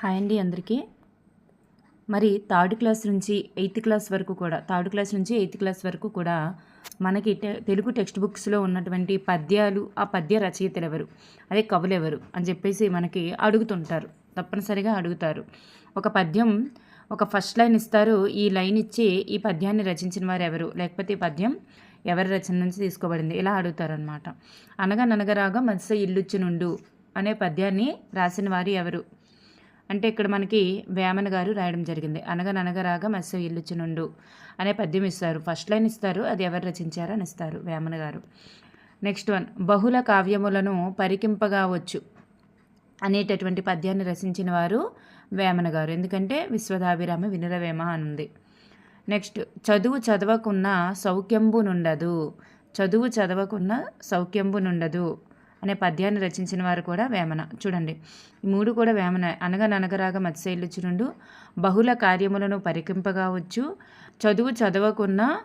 Hi అండి అందరికీ. మరి థర్డ్ క్లాస్ నుంచి ఎయిత్ క్లాస్ వరకు కూడా థర్డ్ క్లాస్ నుంచి ఎయిత్ క్లాస్ వరకు కూడా మనకి తెలుగు టెక్స్ట్ బుక్స్లో ఉన్నటువంటి పద్యాలు ఆ పద్య రచయితలు ఎవరు? అదే కవులు ఎవరు? అని చెప్పేసి మనకి అడుగుతుంటారు. తప్పనిసరిగా అడుగుతారు. ఒక పద్యం ఒక ఫస్ట్ లైన్ ఇస్తారు. ఈ లైన్ ఇచ్చి ఈ పద్యాన్ని రచించిన వారు ఎవరు? లేకపోతే ఈ పద్యం ఎవరి రచన నుంచి తీసుకోబడింది? ఇలా అడుగుతారనమాట అనగా ననగరాగా మత్స్య ఇల్లుచ్చి నుండు అనే పద్యాన్ని రాసిన వారు ఎవరు? అంటే ఇక్కడ మనకి వేమన గారు రాయడం జరిగింది. అనగననగరాగా మత్స్య ఇల్లుచునుండు అనే పద్యం ఇస్తారు. ఫస్ట్ లైన్ ఇస్తారు. అది ఎవరు రచించారు అని ఇస్తారు వేమన గారు. Next one. బహుళ కావ్యములను పరికింపగావచ్చు అనేటటువంటి పద్యాన్ని రచించిన వారు వేమన గారు. ఎందుకంటే విశ్వదాభిరామ వినురవేమ అని ఉంది నెక్స్ట్. చదువు చదవకున్న సౌఖ్యంబునుండదు చదువు చదవకున్న సౌఖ్యంబునుండదు అనే పద్యాన్ని రచించిన వారు కూడా వేమన. చూడండి. ఈ మూడు కూడా వేమన. అనగననగరాగా మత్స్యలుచునుండు బహుళ కార్యములను పరికింపగా వచ్చు చదువు చదవకున్న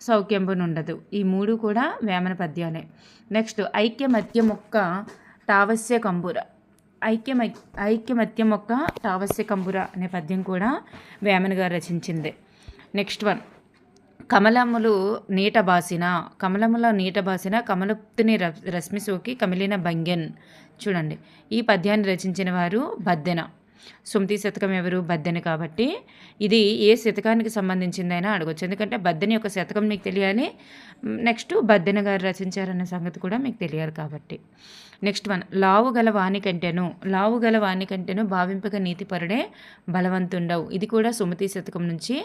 సౌఖ్యంపునుండదు ఈ మూడు కూడా వేమన పద్యాలే. నెక్స్ట్ ఐక్యమత్య మొక్క టావస్య కంబుర. ఐక్యమ ఐక్యమత్య మొక్క టావస్య కంబుర అనే పద్యం కూడా వేమన గారు రచించిందే. Next one. కమలములు నీట బాసిన కమలముల నీట బాసిన కమలుప్తిని రశ్మిసోకి సోకి కమిలిన భంగెన్ చూడండి ఈ పద్యాన్ని రచించిన వారు బద్దెన సుమతి శతకం ఎవరు? బద్దెని కాబట్టి. ఇది ఏ శతకానికి సంబంధించిందైనా అడగొచ్చు. ఎందుకంటే బద్దెని యొక్క శతకం మీకు తెలియాలి. నెక్స్ట్ బద్దెన గారు రచించారన్న సంగతి కూడా మీకు తెలియాలి కాబట్టి. నెక్స్ట్ వన్ లావు గల వాణి కంటెను లావు గల వాణి కంటెను భావింపక నీతిపరుడే బలవంతుండవు. ఇది కూడా సుమతి శతకం నుంచి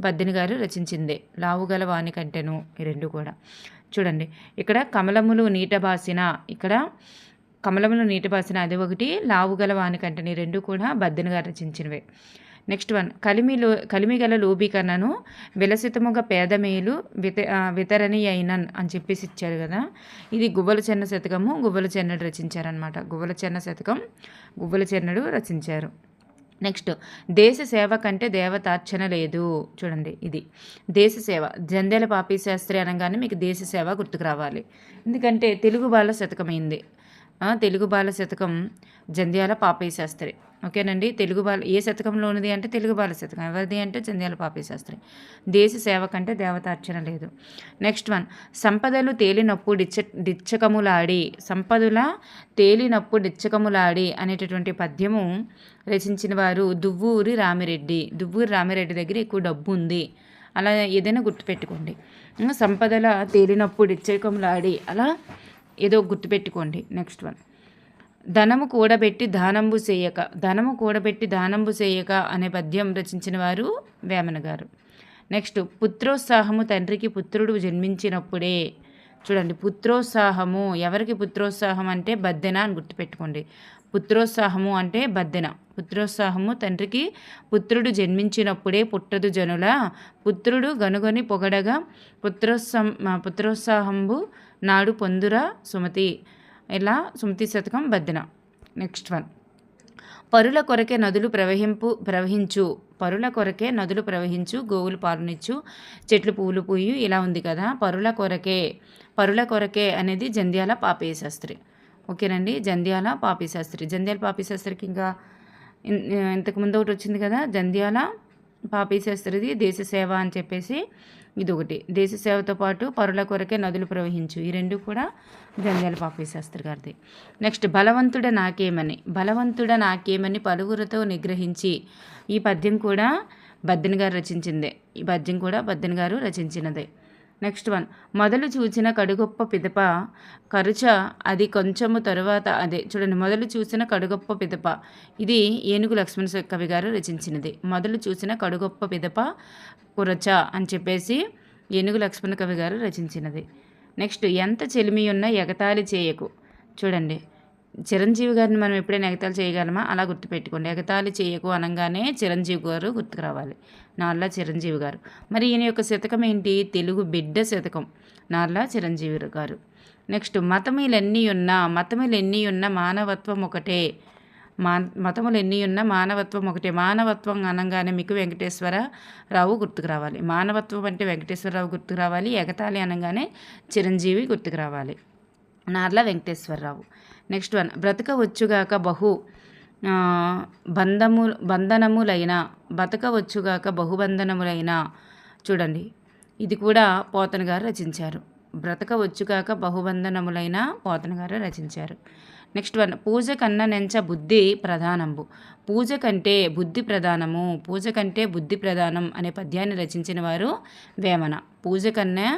బద్దెని గారు రచించిందే. లావు గల వాణి కంటెను ఈ రెండు కూడా. చూడండి ఇక్కడ కమలములు నీట బాసిన ఇక్కడ కమలంలో నీటి బాసిన అది ఒకటి లావు గల వాణి రెండు కూడా బద్దెని గారు రచించినవే నెక్స్ట్ వన్ కలిమిలో కలిమి గల లోబీకరణను విలసితముగా పేదమేలు విత వితరణి అయినన్ అని చెప్పేసి ఇచ్చారు కదా. ఇది గువ్వల చెన్న శతకము గువ్వల చెన్నడు రచించారనమాట గువ్వల చెన్న శతకం గువ్వల చెన్నడు రచించారు. నెక్స్ట్ దేశ సేవ కంటే దేవతార్చన లేదు. చూడండి ఇది. దేశ సేవ. జంధ్యాల పాపి శాస్త్రి అనగానే మీకు దేశ సేవ గుర్తుకు రావాలి. ఎందుకంటే తెలుగు బాల శతకమైంది. తెలుగు బాల శతకం జంధ్యాల పాపయ్య శాస్త్రి ఓకేనండి? తెలుగు బాల ఏ శతకంలో ఉన్నది అంటే తెలుగు బాల శతకం. ఎవరిది అంటే జంధ్యాల పాపయ్య శాస్త్రి దేశ సేవ కంటే దేవతార్చన లేదు. Next one. సంపదలు తేలినప్పు డిచ్చ డిచ్చకములాడి సంపదల తేలినప్పు డిచ్చకములాడి అనేటటువంటి పద్యము రచించిన వారు దువ్వూరి రామిరెడ్డి. దువ్వూరి రామిరెడ్డి దగ్గర ఎక్కువ డబ్బు ఉంది. అలా ఏదైనా గుర్తుపెట్టుకోండి. సంపదల తేలినప్పుడు ఇచ్చకములాడి అలా ఏదో గుర్తుపెట్టుకోండి. నెక్స్ట్ వన్ ధనము కూడబెట్టి దానంబు చేయక ధనము కూడబెట్టి దానంబు చేయక అనే పద్యం రచించిన వారు వేమన గారు. నెక్స్ట్ పుత్రోత్సాహము తండ్రికి పుత్రుడు జన్మించినప్పుడే. చూడండి పుత్రోత్సాహము ఎవరికి పుత్రోత్సాహం అంటే బద్దెన అని గుర్తుపెట్టుకోండి. పుత్రోత్సాహము అంటే బద్దెన. పుత్రోత్సాహము తండ్రికి పుత్రుడు జన్మించినప్పుడే పుట్టదు జనుల. పుత్రుడు గనుగొని పొగడగా పుత్రోత్సం పుత్రోత్సాహంబు నాడు పొందురా సుమతి. ఇలా సుమతి శతకం బద్దెన. Next one. పరుల కొరకే నదులు ప్రవహింపు ప్రవహించు. పరుల కొరకే నదులు ప్రవహించు గోవులు పాలునిచ్చు చెట్లు పూలు పూయు ఇలా ఉంది కదా. పరుల కొరకే పరుల కొరకే అనేది జంధ్యాల పాపేయ శాస్త్రి ఓకేనండి. జంధ్యాల పాపి శాస్త్రి. జంధ్యాల పాపి శాస్త్రికి ఇంకా ఇంతకుముందు ఇంతకు ముందు ఒకటి వచ్చింది కదా? జంధ్యాల పాపిశాస్త్రిది దేశ సేవ అని చెప్పేసి ఇది ఒకటి దేశ సేవతో పాటు పరుల కొరకే నదులు ప్రవహించు. ఈ రెండు కూడా జంధ్యాల పాపిశాస్త్రి గారిది. నెక్స్ట్ బలవంతుడ నాకేమని. బలవంతుడ నాకేమని పలువురితో నిగ్రహించి ఈ పద్యం కూడా బద్దెన్ గారు రచించిందే. ఈ పద్యం కూడా బద్దెన్ గారు రచించినదే. Next one. మొదలు చూచిన కడుగొప్ప పిదప. కరుచ అది కొంచెము తరువాత అదే. చూడండి మొదలు చూసిన కడుగొప్ప పిదప. ఇది ఏనుగు లక్ష్మణ కవి గారు రచించినది. మొదలు చూసిన కడుగొప్ప పిదప కురచ అని చెప్పేసి ఏనుగు లక్ష్మణ కవి గారు రచించినది. నెక్స్ట్ ఎంత చెలిమి ఉన్న ఎగతాళి చేయకు. చూడండి చిరంజీవి గారిని మనం ఎప్పుడైనా ఎగతాళి చేయగలమా? అలా గుర్తుపెట్టుకోండి. ఎగతాళి చేయకు అనగానే చిరంజీవి గారు గుర్తుకు రావాలి. నార్లా చిరంజీవి గారు. మరి ఈయన యొక్క శతకం ఏంటి? తెలుగు బిడ్డ శతకం. నార్లా చిరంజీవి గారు. నెక్స్ట్ మతములన్నీ ఎన్ని ఉన్నా మతములు ఎన్ని మానవత్వం ఒకటే. మా మతములు ఎన్ని ఉన్నా మానవత్వం ఒకటే. మానవత్వం అనగానే మీకు వెంకటేశ్వర రావు గుర్తుకు రావాలి. మానవత్వం అంటే వెంకటేశ్వరరావు గుర్తుకు రావాలి. ఎగతాళి అనగానే చిరంజీవి గుర్తుకు రావాలి. నార్ల వెంకటేశ్వరరావు నెక్స్ట్ వన్ బ్రతకవచ్చుగాక బహు బంధము బంధనములైన బతకవచ్చుగాక బహుబంధనములైన చూడండి ఇది కూడా పోతన గారు రచించారు. బ్రతకవచ్చుగాక బహుబంధనములైన పోతన గారు రచించారు. నెక్స్ట్ వన్ పూజ కన్న నెంచ బుద్ధి ప్రధానంబు. పూజ కంటే బుద్ధి ప్రధానము పూజ కంటే బుద్ధి ప్రధానం అనే పద్యాన్ని రచించిన వారు వేమన. పూజ కన్నా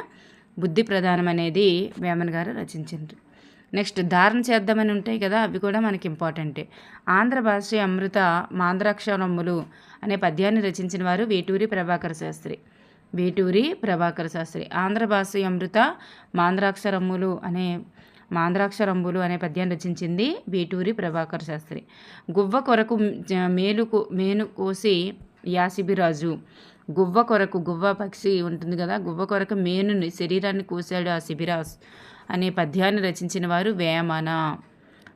బుద్ధి ప్రధానం అనేది వేమన్ గారు రచించారు నెక్స్ట్ ధారణ చేద్దామని ఉంటాయి కదా అవి కూడా మనకి ఇంపార్టెంటే. ఆంధ్ర భాష అమృత మాంద్రాక్షరములు అనే పద్యాన్ని రచించిన వారు వేటూరి ప్రభాకర శాస్త్రి. వేటూరి ప్రభాకర శాస్త్రి. ఆంధ్ర భాష అమృత మాంద్రాక్షరమ్ములు అనే మాంద్రాక్షరంబులు అనే పద్యాన్ని రచించింది వేటూరి ప్రభాకర శాస్త్రి. గువ్వ కొరకు మేలుకు మేను కోసి యాసిబిరాజు. గువ్వ కొరకు గువ్వ పక్షి ఉంటుంది కదా గువ్వ కొరకు మేనుని శరీరాన్ని కోసాడు ఆ శిబిరాజు అనే పద్యాన్ని రచించిన వారు వేమన.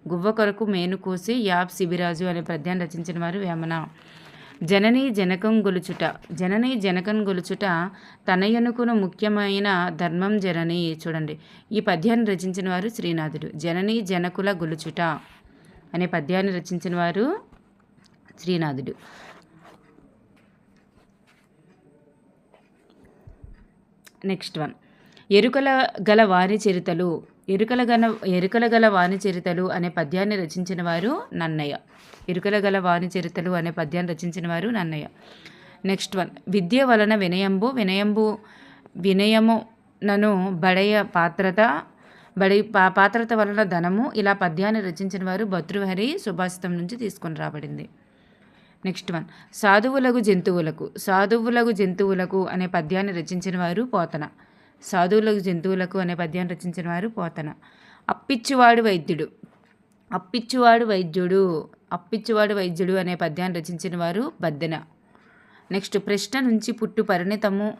గువ్వ కొరకు మేను కోసి యాప్ శిబిరాజు అనే పద్యాన్ని రచించిన వారు వేమన. జనని జనకం గొలుచుట జనని జనకం గొలుచుట తనయనుకును ముఖ్యమైన ధర్మం జనని. చూడండి ఈ పద్యాన్ని రచించిన వారు శ్రీనాథుడు. జనని జనకుల గొలుచుట అనే పద్యాన్ని రచించిన వారు శ్రీనాథుడు. Next one. ఎరుకల గల వాణి చరితలు ఎరుకల గల ఎరుకల గల వాణి చరితలు అనే పద్యాన్ని రచించిన వారు నన్నయ్య. ఎరుకల గల వాణి చరితలు అనే పద్యాన్ని రచించిన వారు నన్నయ్య. Next one. విద్య వలన వినయంబు వినయంబు వినయము నను బడయ పాత్రత బడి పా పాత్రత వలన ధనము ఇలా పద్యాన్ని రచించిన వారు భతృహరి సుభాషితం నుంచి తీసుకొని రాబడింది. Next one. సాధువులకు జంతువులకు సాధువులకు జంతువులకు అనే పద్యాన్ని రచించిన వారు పోతన. సాధువులకు జంతువులకు అనే పద్యాన్ని రచించిన వారు పోతన. అప్పిచ్చువాడు వైద్యుడు. అప్పిచ్చువాడు వైద్యుడు అప్పిచ్చువాడు వైద్యుడు అనే పద్యాన్ని రచించిన వారు బద్దెన. నెక్స్ట్ ప్రశ్న నుంచి పుట్టు పరిణితము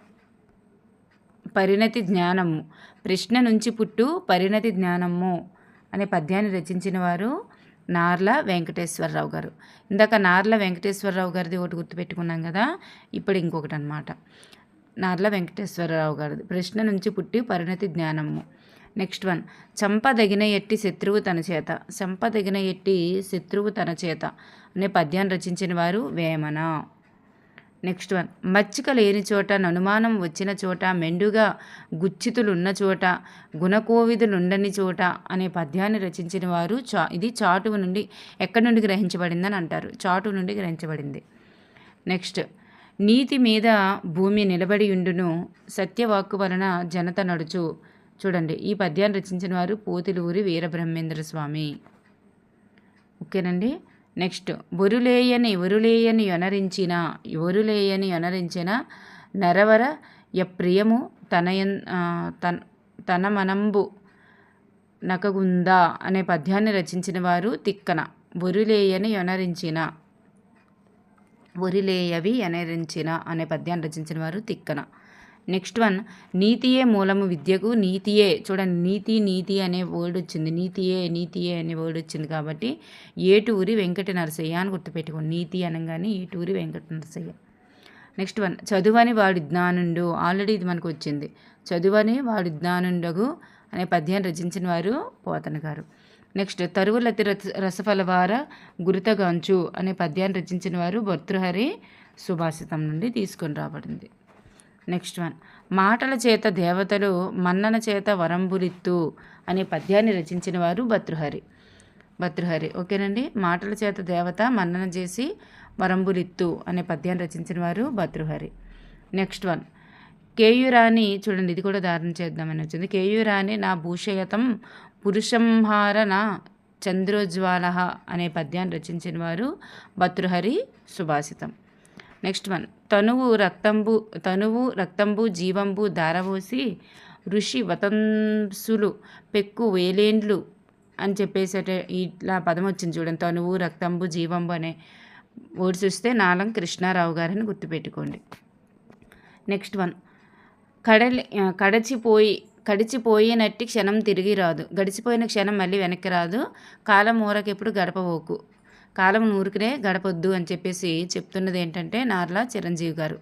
పరిణతి జ్ఞానము. ప్రశ్న నుంచి పుట్టు పరిణతి జ్ఞానము అనే పద్యాన్ని రచించిన వారు నార్ల వెంకటేశ్వరరావు గారు. ఇందాక నార్ల వెంకటేశ్వరరావు గారిది ఒకటి గుర్తుపెట్టుకున్నాం కదా ఇప్పుడు ఇంకొకటి అనమాట నార్ల వెంకటేశ్వరరావు గారిది. ప్రశ్న నుంచి పుట్టి పరిణతి జ్ఞానము. Next one. చంపదగిన ఎట్టి శత్రువు తన చేత. చంపదగిన ఎట్టి శత్రువు తన చేత అనే పద్యాన్ని రచించిన వారు వేమన. Next one. మచ్చిక లేని చోట ననుమానం వచ్చిన చోట మెండుగా గుచ్చితులున్న చోట గుణకోవిదులుండని చోట అనే పద్యాన్ని రచించిన వారు చా ఇది చాటువు నుండి ఎక్కడి నుండి గ్రహించబడిందని అంటారు. చాటువు నుండి గ్రహించబడింది. నెక్స్ట్ నీతి మీద భూమి నిలబడి ఉండును సత్యవాక్కు వలన జనత నడుచు. చూడండి ఈ పద్యాన్ని రచించిన వారు పోతిలూరి వీరబ్రహ్మేంద్ర స్వామి. ఓకేనండి? నెక్స్ట్ బొరులేయని ఒరులేయని యొనరించిన ఒరులేయని యొనరించిన నరవర ప్రియము తనయన్ తన తన మనంబు నకగుందా అనే పద్యాన్ని రచించిన వారు తిక్కన బొరులేయని యొనరించిన ఒరిలేయవి అనేరించిన అనే పద్యాన్ని రచించిన వారు తిక్కన. నెక్స్ట్ వన్ నీతియే మూలము విద్యకు నీతియే చూడండి నీతి నీతి అనే వర్డ్ వచ్చింది. నీతియే నీతియే అనే వర్డ్ వచ్చింది కాబట్టి ఏటూరి వెంకట నరసయ్య అని గుర్తుపెట్టుకోండి. నీతి అనగానే ఏటూరి వెంకట నరసయ్య నెక్స్ట్ వన్ చదువని వాడి జ్ఞానుండు. ఆల్రెడీ ఇది మనకు వచ్చింది. చదువని వాడి జ్ఞానుండగు అనే పద్యాన్ని రచించిన వారు పోతన గారు. నెక్స్ట్ తరువులతి రస రసఫలవార గురితగాంచు అనే పద్యాన్ని రచించిన వారు భర్తృహరి సుభాషితం నుండి తీసుకొని రాబడింది. Next one. మాటల చేత దేవతలు మన్నన చేత వరంబులిత్తు అనే పద్యాన్ని రచించిన వారు భర్తృహరి. భర్తృహరి ఓకేనండి? మాటల చేత దేవత మన్నన చేసి వరంబులిత్తు అనే పద్యాన్ని రచించిన వారు భర్తృహరి. Next one. కేయురాణి చూడండి ఇది కూడా దారుణం చేద్దామని వచ్చింది. కేయురాణి నా భూషయతం పురుషంహారణ చంద్రోజ్వాల అనే పద్యాన్ని రచించిన వారు భతృహరి సుభాషితం. Next one. తనువు రక్తంబు తనువు రక్తంబు జీవంబు దారవోసి ఋషి వతంసులు పెక్కు వేలేండ్లు అని చెప్పేసి ఇట్లా పదం వచ్చింది చూడండి. తనువు రక్తంబు జీవంబు అనే ఓడి చూస్తే నాలం కృష్ణారావు గారిని గుర్తుపెట్టుకోండి. Next one. కడలి కడచిపోయి గడిచిపోయినట్టి క్షణం తిరిగి రాదు. గడిచిపోయిన క్షణం మళ్ళీ వెనక్కి రాదు. కాలం ఊరకెప్పుడు గడపబోకు. కాలం ఊరికినే గడపొద్దు అని చెప్పేసి చెప్తున్నది ఏంటంటే నార్లా చిరంజీవి గారు.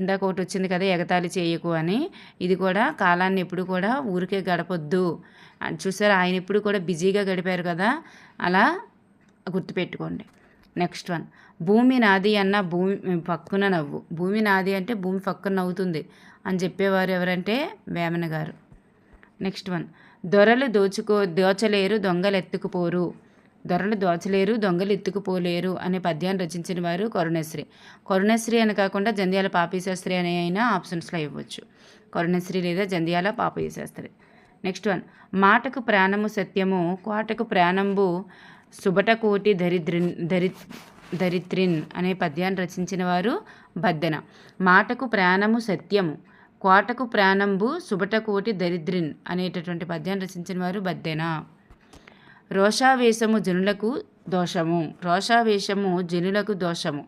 ఇందాక ఒకటి వచ్చింది కదా ఎగతాళి చేయకు అని. ఇది కూడా కాలాన్ని ఎప్పుడు కూడా ఊరికే గడపొద్దు. అని చూసారు? ఆయన ఎప్పుడు కూడా బిజీగా గడిపారు కదా. అలా గుర్తుపెట్టుకోండి. Next one. భూమి నాది అన్న భూమి పక్కున నవ్వు. భూమి నాది అంటే భూమి పక్కన నవ్వుతుంది అని చెప్పేవారు ఎవరంటే వేమన గారు. Next one. దొరలు దోచుకో దోచలేరు దొంగలు ఎత్తుకుపోరు దొరలు దోచలేరు దొంగలు ఎత్తుకుపోలేరు అనే పద్యాన్ని రచించిన వారు కరుణశ్రీ. కరుణశ్రీ అని కాకుండా జంధ్యాల పాపీశాస్త్రి అనే అయినా ఆప్షన్స్లో ఇవ్వచ్చు. కరుణశ్రీ లేదా జంధ్యాల పాపీశాస్త్రి. Next one. మాటకు ప్రాణము సత్యము కోటకు ప్రాణంబు సుబటకోటి దరిద్రిన్ దరి దరిత్రిన్ అనే పద్యాన్ని రచించిన వారు బద్దెన. మాటకు ప్రాణము సత్యము కోటకు ప్రాణంబు సుబటకోటి దరిద్రిన్ అనేటటువంటి పద్యాన్ని రచించిన వారు బద్దెన. రోషావేశము జనులకు దోషము రోషావేశము జనులకు దోషము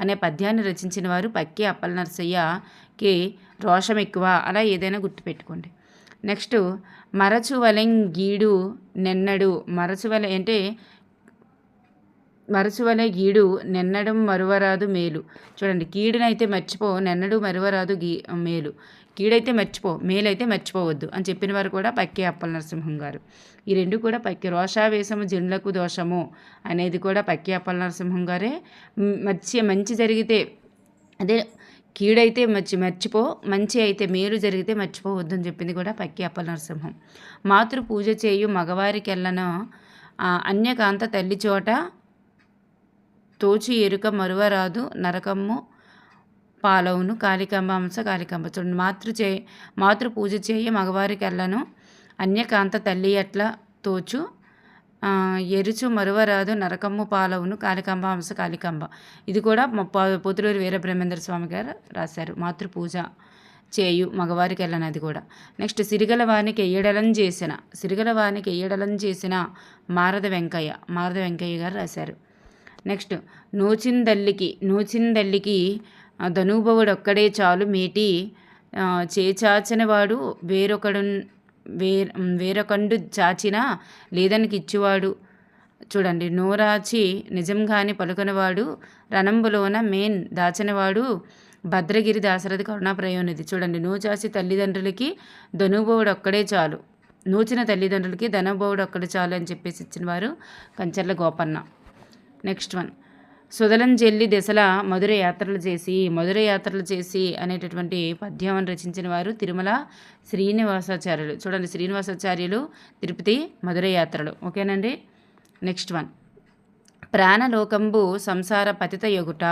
అనే పద్యాన్ని రచించిన వారు పక్కి అప్పల నరసయ్యకి రోషం ఎక్కువ అలా ఏదైనా గుర్తుపెట్టుకోండి. నెక్స్ట్ మరచువలెంగీడు నెన్నడు. మరచువలె అంటే మరచువనే గీడు నిన్నడం మరువరాదు మేలు. చూడండి కీడునైతే మర్చిపో నిన్నడు మరువరాదు గీ మేలు. కీడైతే మర్చిపో మేలైతే మర్చిపోవద్దు అని చెప్పిన వారు కూడా పక్కే అప్పల నరసింహం గారు. ఈ రెండు కూడా పక్కి. రోషావేశము జనులకు దోషము అనేది కూడా పక్కి అప్పల నరసింహం గారే. మర్చి మంచి జరిగితే అదే కీడైతే మర్చి మర్చిపో మంచి అయితే మేలు జరిగితే మర్చిపోవద్దు అని చెప్పింది కూడా పక్కి అప్పల నరసింహం. మాతృ పూజ చేయు మగవారికెళ్ళన అన్యకాంత తల్లి చోట తోచి ఎరుక మరువరాదు నరకమ్ము పాలవును. కాళికాంబ అంశ కాళికాంబ చూడండి మాతృ చే మాతృ పూజ చేయ మగవారికి అన్యకాంత తల్లి అట్ల తోచు? ఎరుచు మరువరాదు నరకమ్ము పాలవును. కాళికంబ అంశ కాళికంబ. ఇది కూడా పోతులూరి వీర బ్రహ్మేంద్ర స్వామి గారు రాశారు. మాతృ పూజ చేయు మగవారికి వెళ్ళనది అది కూడా. నెక్స్ట్ సిరిగల వానికి ఎయ్యడలం చేసిన సిరిగల వానికి ఎయ్యడలం చేసిన మారద వెంకయ్య మారద వెంకయ్య గారు రాశారు. నెక్స్ట్ నూచిందల్లికి నూచిందల్లికి ఒక్కడే చాలు మేటి చేచాచనివాడు వేరొకడు వే వేరొకండు చాచిన లేదనికిచ్చువాడు. చూడండి నోరాచి నిజంగాని పలుకనివాడు రణంబులోన మెయిన్ దాచనివాడు భద్రగిరి దాశరథి కరుణాప్రయోనిధి చూడండి నూచాచి తల్లిదండ్రులకి ధనుభవుడు ఒక్కడే చాలు. నూచిన తల్లిదండ్రులకి ధనుభవుడు ఒక్కడే చాలు అని చెప్పేసి ఇచ్చిన వారు కంచర్ల గోపన్న. Next one. సుదలంజెల్లి దశల మధుర యాత్రలు చేసి మధుర యాత్రలు చేసి అనేటటువంటి పద్యాన్ని రచించిన వారు తిరుమల శ్రీనివాసాచార్యులు. చూడండి శ్రీనివాసాచార్యులు తిరుపతి మధుర యాత్రలు. ఓకేనండి? Next one. ప్రాణలోకంబు సంసార పతిత యొగుట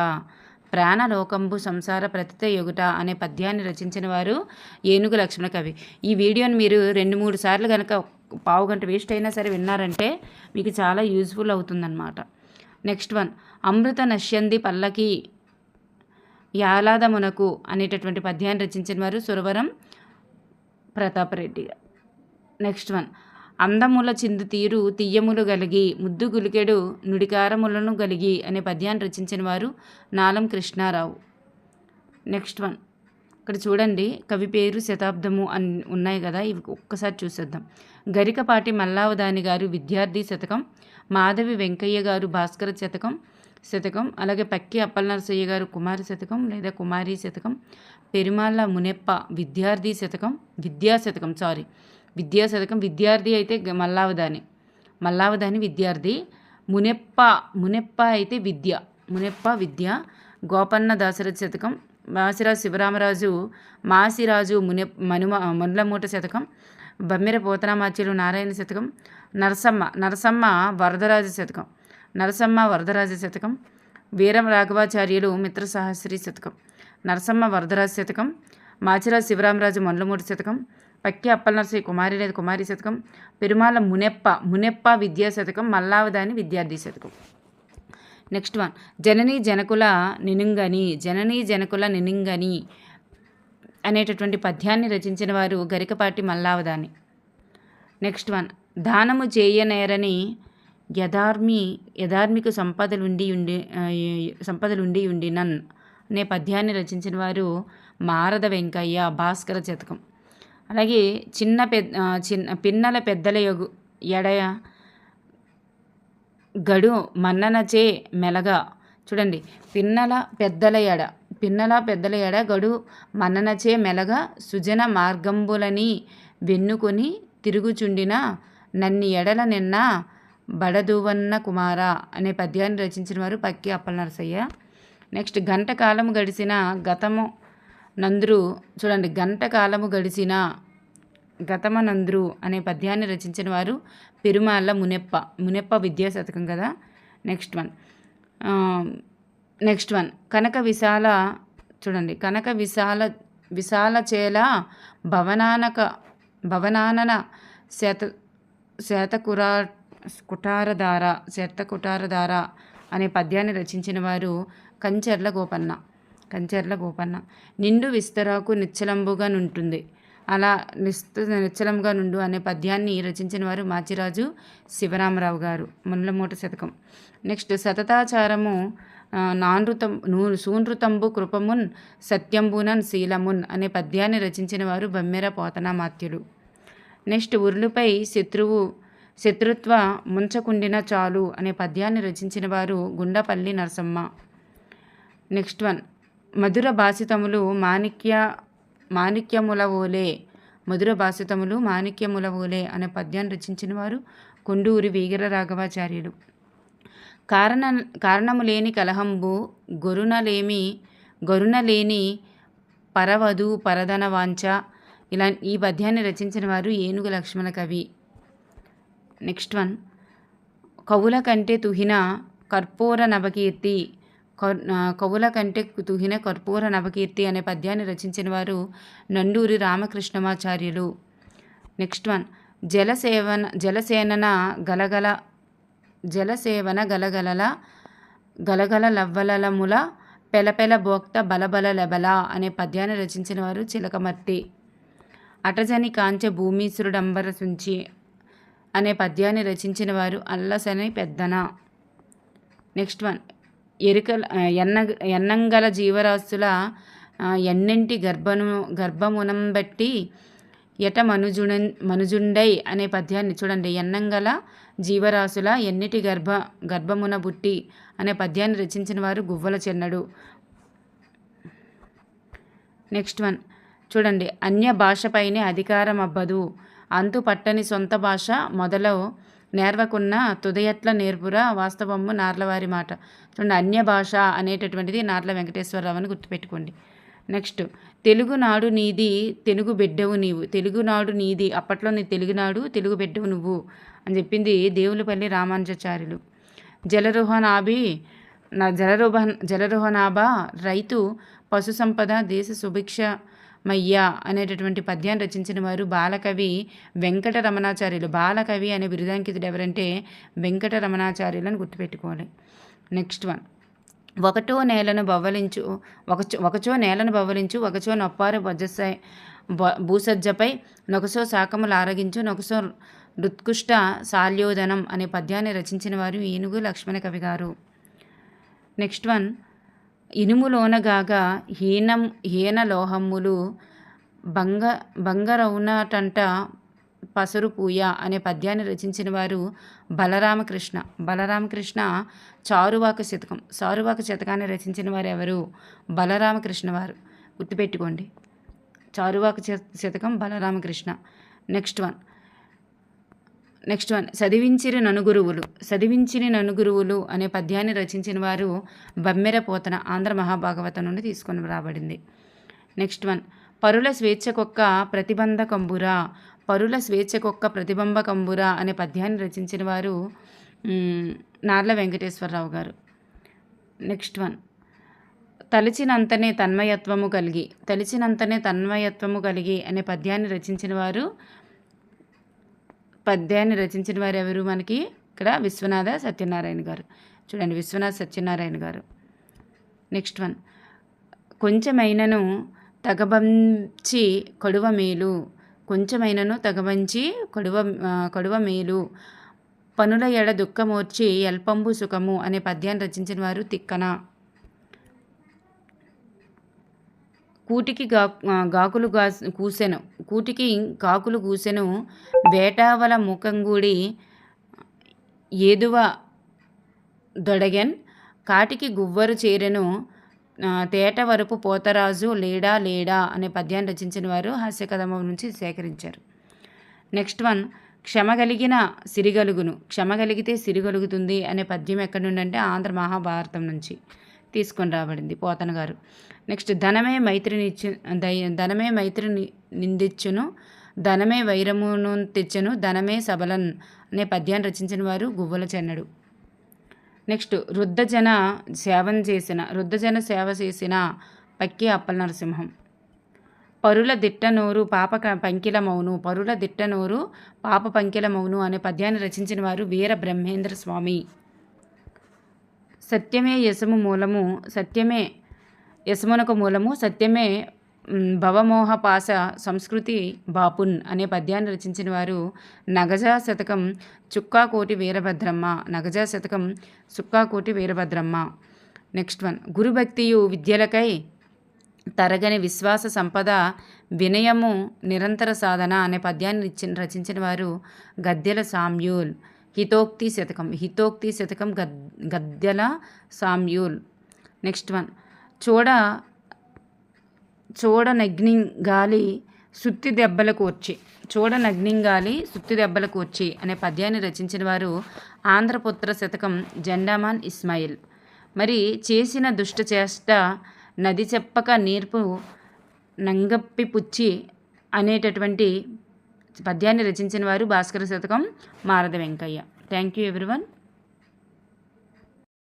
ప్రాణలోకంబు సంసార ప్రతిత యొగుట అనే పద్యాన్ని రచించిన వారు ఏనుగు లక్ష్మణ కవి. ఈ వీడియోని మీరు రెండు మూడు సార్లు కనుక పావు గంట వేస్ట్ అయినా సరే విన్నారంటే మీకు చాలా యూజ్ఫుల్ అవుతుందన్నమాట. Next one. అమృత నశ్యంది పల్లకి యాలాదమునకు అనేటటువంటి పద్యాన్ని రచించిన వారు సురవరం ప్రతాపరెడ్డి నెక్స్ట్ వన్. అందముల చిందు తీరు తియ్యములు కలిగి ముద్దు గులికెడు నుడికారములను కలిగి అనే పద్యాన్ని రచించిన వారు నాలం కృష్ణారావు. Next one. ఇక్కడ చూడండి కవి పేరు శతాబ్దము అని ఉన్నాయి కదా ఇవి ఒక్కసారి చూసేద్దాం. గరికపాటి మల్లావదాని గారు విద్యార్థి శతకం మాధవి వెంకయ్య గారు భాస్కర శతకం శతకం అలాగే పక్కి అప్పలనరసయ్య గారు కుమారి శతకం లేదా కుమారి శతకం పెరిమాళ్ళ మునెప్ప విద్యార్థి శతకం విద్యా శతకం సారీ విద్యా శతకం విద్యార్థి అయితే మల్లావదాని మల్లావదాని విద్యార్థి మునెప్ప మునెప్ప అయితే విద్య మునెప్ప విద్య గోపన్న దాశరథ శతకం మాసిరాజు శివరామరాజు మాసిరాజు మునె మనుమ మున్లమూట శతకం బమ్మెర పోతనామాచ్యులు నారాయణ శతకం నరసమ్మ నరసమ్మ వరదరాజ శతకం నరసమ్మ వరదరాజ శతకం వీరం రాఘవాచార్యులు మిత్ర సహస్రి శతకం నరసమ్మ వరదరాజ శతకం మాచిరాజు శివరామరాజు మొండ్లమూడి శతకం పక్కి అప్పలనరసి కుమారి లేదా కుమారి శతకం పెరుమాల మునెప్ప మునెప్ప విద్యా శతకం మల్లావదాని విద్యార్థి శతకం. నెక్స్ట్ వన్ జననీ జనకుల నినుంగని జననీ జనకుల నినుంగని అనేటటువంటి పద్యాన్ని రచించిన వారు గరికపాటి మల్లావదాని. నెక్స్ట్ వన్ దానము చేయనేరని యథార్మి యథార్మిక సంపదలుండి ఉండి సంపదలుండి ఉండి నన్ అనే పద్యాన్ని రచించిన వారు మారద వెంకయ్య భాస్కర శతకం. అలాగే చిన్న పెద్ద చిన్న పిన్నల పెద్దల యొగు ఎడయ గడు మన్ననచే మెలగా. చూడండి పిన్నల పెద్దల ఎడ పిన్నల పెద్దల ఎడ గడు మన్ననచే మెలగా సుజన మార్గంబులని వెన్నుకొని తిరుగుచుండిన నన్ని ఎడల నిన్న బడదువన్న కుమార అనే పద్యాన్ని రచించిన వారు పక్కి అప్పల నరసయ్య నెక్స్ట్ గంట కాలము గడిచిన గతము నందురు. చూడండి గంట కాలము గడిచిన గతమనంద్రు అనే పద్యాన్ని రచించిన వారు పెరుమాళ్ళ మునెప్ప మునెప్ప విద్యా శతకం కదా? నెక్స్ట్ వన్ నెక్స్ట్ వన్ కనక విశాల చూడండి. కనక విశాల విశాల చేల భవనానక భవనానన శత శతకురా కుటారధార శతకుటారధార అనే పద్యాన్ని రచించిన వారు కంచెర్ల గోపన్న. కంచెర్ల గోపన్న. నిండు విస్తరాకు నిచ్చలంబుగా నుంటుంది. అలా నిస్త నిశ్చలంగా నుండు అనే పద్యాన్ని రచించిన వారు మాచిరాజు శివరామరావు గారు. మున్లమూట శతకం. నెక్స్ట్ సతతాచారము నానృతం నూ సూనృతంబు కృపమున్ సత్యంబునన్ శీలమున్ అనే పద్యాన్ని రచించిన వారు బమ్మెర పోతనామాత్యులు. నెక్స్ట్ ఉర్లుపై శత్రువు శత్రుత్వ ముంచకుండిన చాలు అనే పద్యాన్ని రచించిన వారు గుండపల్లి నరసమ్మ. Next one. మధుర భాషితములు మాణిక్య మాణిక్యముల ఓలే మధుర భాషితములు మాణిక్యముల ఓలే అనే పద్యాన్ని రచించిన వారు కొండూరి వీగర రాఘవాచార్యులు కారణ కారణము లేని కలహంబు గొరునలేమి గొరునలేని పరవధు పరధన వాంఛ ఇలా ఈ పద్యాన్ని రచించిన వారు ఏనుగు లక్ష్మణ కవి. Next one. కవుల కంటే తుహిన కర్పూర నవకీర్తి కవుల కంటే తుహిన కర్పూర నవకీర్తి అనే పద్యాన్ని రచించిన వారు నండూరి రామకృష్ణమాచార్యులు. Next one. జలసేవన జలసేనన గలగల జలసేవన గలగలల గలగల లవ్వలలముల పెలపెల భోక్త బలబల లెబల అనే పద్యాన్ని రచించిన వారు చిలకమర్తి. అటజని కాంచె భూమీశ్వరుడంబర సుంచి అనే పద్యాన్ని రచించిన వారు అల్లసని పెద్దన. Next one. ఎరుకల ఎన్న ఎన్నంగల జీవరాశుల ఎన్నింటి గర్భను గర్భమునం బట్టి ఎట మనుజున మనుజుండై అనే పద్యాన్ని చూడండి. ఎన్నంగల జీవరాశుల ఎన్నిటి గర్భ గర్భమున బుట్టి అనే పద్యాన్ని రచించిన వారు గువ్వల చెన్నడు. Next one. చూడండి. అన్య భాషపైనే అధికారం అబ్బదు అంతు పట్టని సొంత భాష మొదలు నేర్వకున్న తుదయట్ల నేర్పుర వాస్తవము నార్లవారి మాట. చూడండి అన్య భాష అనేటటువంటిది నార్ల వెంకటేశ్వరరావు అని గుర్తుపెట్టుకోండి. నెక్స్ట్ తెలుగునాడు నీది తెలుగు బిడ్డవు నీవు. తెలుగునాడు నీది అప్పట్లో నీ తెలుగునాడు తెలుగు బిడ్డవు నువ్వు అని చెప్పింది దేవులపల్లి రామానుజాచార్యులు. జలరోహనాభి నా జలరోహ జలరోహనాభ రైతు పశు సంపద దేశ మయ్య అనేటటువంటి పద్యాన్ని రచించిన వారు బాలకవి వెంకట రమణాచార్యులు బాలకవి అనే బిరుదాంకితుడు ఎవరంటే వెంకటరమణాచార్యులు అని గుర్తుపెట్టుకోవాలి. Next one. ఒకటో నేలను బవ్వలించు ఒకచో ఒకచో నేలను బవ్వలించు ఒకచో నొప్పారు బొజ్జసై భూసజ్జపై నొకసో శాఖములు ఆరగించు నొకసో రుత్కుష్ట శాల్యోదనం అనే పద్యాన్ని రచించిన వారు ఏనుగు లక్ష్మణ కవి గారు. Next one. ఇనుములోనగాగా హీనం హీన లోహమ్ములు బంగ బంగరౌనటంట పసరు పూయ అనే పద్యాన్ని రచించిన వారు బలరామకృష్ణ. బలరామకృష్ణ చారువాక శతకం. చారువాక శతకాన్ని రచించిన వారు ఎవరు? బలరామకృష్ణ వారు. గుర్తుపెట్టుకోండి. Charuvaka Shatakam Balaramakrishna. Next one. Next one చదివించిన ననుగురువులు. చదివించిన ననుగురువులు అనే పద్యాన్ని రచించిన వారు బమ్మెర పోతన ఆంధ్ర మహాభాగవతం నుండి తీసుకొని రాబడింది. నెక్స్ట్ వన్ పరుల స్వేచ్ఛకొక్క ప్రతిబంధకంబురా పరుల స్వేచ్ఛకొక్క ప్రతిబంబకంబురా అనే పద్యాన్ని రచించిన వారు నార్ల వెంకటేశ్వరరావు గారు. నెక్స్ట్ వన్ తలిచినంతనే తన్మయత్వము కలిగి. తలిచినంతనే తన్మయత్వము కలిగి అనే పద్యాన్ని రచించిన వారు పద్యాన్ని రచించిన వారు ఎవరు మనకి? ఇక్కడ విశ్వనాథ సత్యనారాయణ గారు. చూడండి విశ్వనాథ సత్యనారాయణ గారు. Next one. కొంచెమైనను తగబంచి కడువ మేలు. కొంచెమైనను తగబంచి కడువ కడువ మేలు. పనుల ఎడ దుఃఖమోర్చి ఎల్పంబు సుఖము అనే పద్యాన్ని రచించిన వారు తిక్కన. కూటికి గా గాకులు గా కూసెను. కూటికి కాకులు కూసెను. వేటావల ముఖంగూడి ఏదువ దొడగెన్? కాటికి గువ్వరు చేరెను. తేట వరపు పోతరాజు లేడా లేడా అనే పద్యాన్ని రచించిన వారు హాస్యకథమం నుంచి సేకరించారు. Next one. క్షమగలిగిన సిరిగలుగును. క్షమగలిగితే సిరిగలుగుతుంది అనే పద్యం ఎక్కడ నుండి అంటే ఆంధ్ర మహాభారతం నుంచి. తీసుకొని రాబడింది పోతన గారు. నెక్స్ట్ ధనమే మైత్రిని ధనమే మైత్రిని నిందించును ధనమే వైరమును తెచ్చును ధనమే సబలన్ అనే పద్యాన్ని రచించిన వారు గువ్వల చెన్నడు. నెక్స్ట్ వృద్ధజన సేవం చేసిన వృద్ధజన సేవ చేసిన పక్కి అప్పల నరసింహం. పరుల దిట్టనోరు పాప పంకిల మౌను పరుల దిట్టనోరు పాప పంకిల మౌను అనే పద్యాన్ని రచించిన వారు వీర బ్రహ్మేంద్ర స్వామి. సత్యమే యశము మూలము సత్యమే యశమునకు మూలము సత్యమే భవమోహ పాస సంస్కృతి బాపున్ అనే పద్యాన్ని రచించిన వారు నగజా శతకం చుక్కాకోటి వీరభద్రమ్మ నగజా శతకం చుక్కాకోటి వీరభద్రమ్మ. నెక్స్ట్ వన్ గురుభక్తియు విద్యలకై తరగని విశ్వాస సంపద వినయము నిరంతర సాధన అనే పద్యాన్ని రచించిన వారు గద్దెల సామ్యూల్. హితోక్తి శతకం. హితోక్తి శతకం గద్ గద్దెల సామ్యూల్. Next one. చూడ చూడ గాలి సుత్తి దెబ్బలకు వచ్చి చూడ నగ్నింగాలి సుత్తి దెబ్బలకు వచ్చి అనే పద్యాన్ని రచించిన వారు ఆంధ్రపుత్ర శతకం జెండామాన్ ఇస్మాయిల్. మరి చేసిన దుష్ట చేష్ట నది చెప్పక నేర్పు నంగప్పి పుచ్చి అనేటటువంటి పద్యాన్ని రచించిన వారు భాస్కర శతకం Marada Venkayya. Thank you everyone